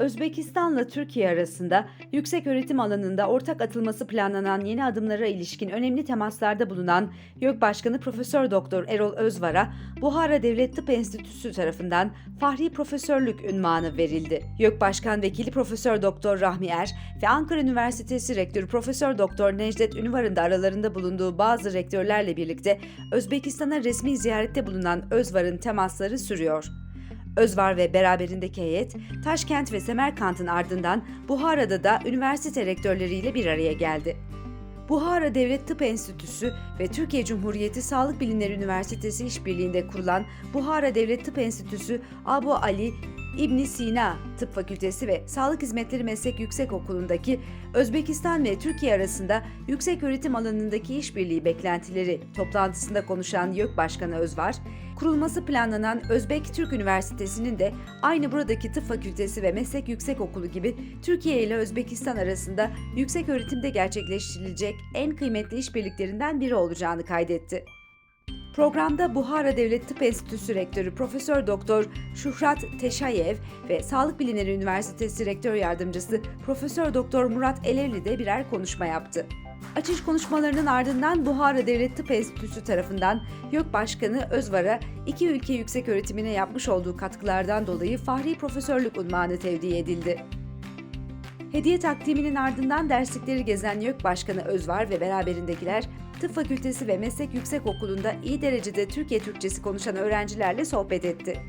Özbekistan'la Türkiye arasında yüksek öğretim alanında ortak atılması planlanan yeni adımlara ilişkin önemli temaslarda bulunan YÖK Başkanı Profesör Doktor Erol Özvar'a Buhara Devlet Tıp Enstitüsü tarafından Fahri Profesörlük ünvanı verildi. YÖK Başkan Vekili Profesör Doktor Rahmi Er ve Ankara Üniversitesi Rektörü Profesör Doktor Necdet Ünvar'ın da aralarında bulunduğu bazı rektörlerle birlikte Özbekistan'a resmi ziyarette bulunan Özvar'ın temasları sürüyor. Özvar ve beraberindeki heyet, Taşkent ve Semerkant'ın ardından Buhara'da da üniversite rektörleriyle bir araya geldi. Buhara Devlet Tıp Enstitüsü ve Türkiye Cumhuriyeti Sağlık Bilimleri Üniversitesi işbirliğinde kurulan Buhara Devlet Tıp Enstitüsü Abu Ali İbn Sina Tıp Fakültesi ve Sağlık Hizmetleri Meslek Yüksekokulu'ndaki Özbekistan ve Türkiye arasında yüksek öğretim alanındaki işbirliği beklentileri toplantısında konuşan YÖK Başkanı Özvar, kurulması planlanan Özbek Türk Üniversitesi'nin de aynı buradaki tıp fakültesi ve meslek yüksekokulu gibi Türkiye ile Özbekistan arasında yüksek öğretimde gerçekleştirilecek en kıymetli işbirliklerinden biri olacağını kaydetti. Programda Buhara Devlet Tıp Enstitüsü Rektörü Profesör Doktor Şuhrat Teşayev ve Sağlık Bilimleri Üniversitesi Rektör Yardımcısı Profesör Doktor Murat Elerli de birer konuşma yaptı. Açış konuşmalarının ardından Buhara Devlet Tıp Enstitüsü tarafından YÖK Başkanı Özvar'a iki ülke yüksek öğretimine yapmış olduğu katkılardan dolayı Fahri Profesörlük unvanı tevdi edildi. Hediye takdiminin ardından derslikleri gezen YÖK Başkanı Özvar ve beraberindekiler Tıp Fakültesi ve Meslek Yüksekokulu'nda iyi derecede Türkiye Türkçesi konuşan öğrencilerle sohbet etti.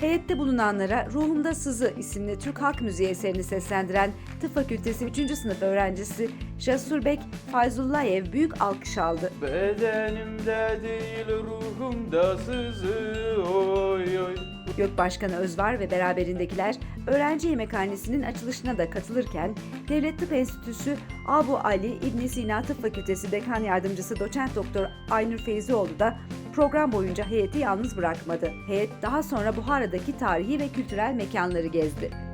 Heyette bulunanlara Ruhumda Sızı isimli Türk Halk Müziği eserini seslendiren Tıp Fakültesi 3. sınıf öğrencisi Jasurbek Fayzullayev büyük alkış aldı. Bedenimde değil ruhumda sızı oy oy YÖK Başkanı Özvar ve beraberindekiler öğrenci yemekhanesinin açılışına da katılırken Devlet Tıp Enstitüsü Abu Ali İbn Sina Tıp Fakültesi Dekan Yardımcısı Doçent Doktor Aynur Feyzioğlu da program boyunca heyeti yalnız bırakmadı. Heyet daha sonra Buhara'daki tarihi ve kültürel mekanları gezdi.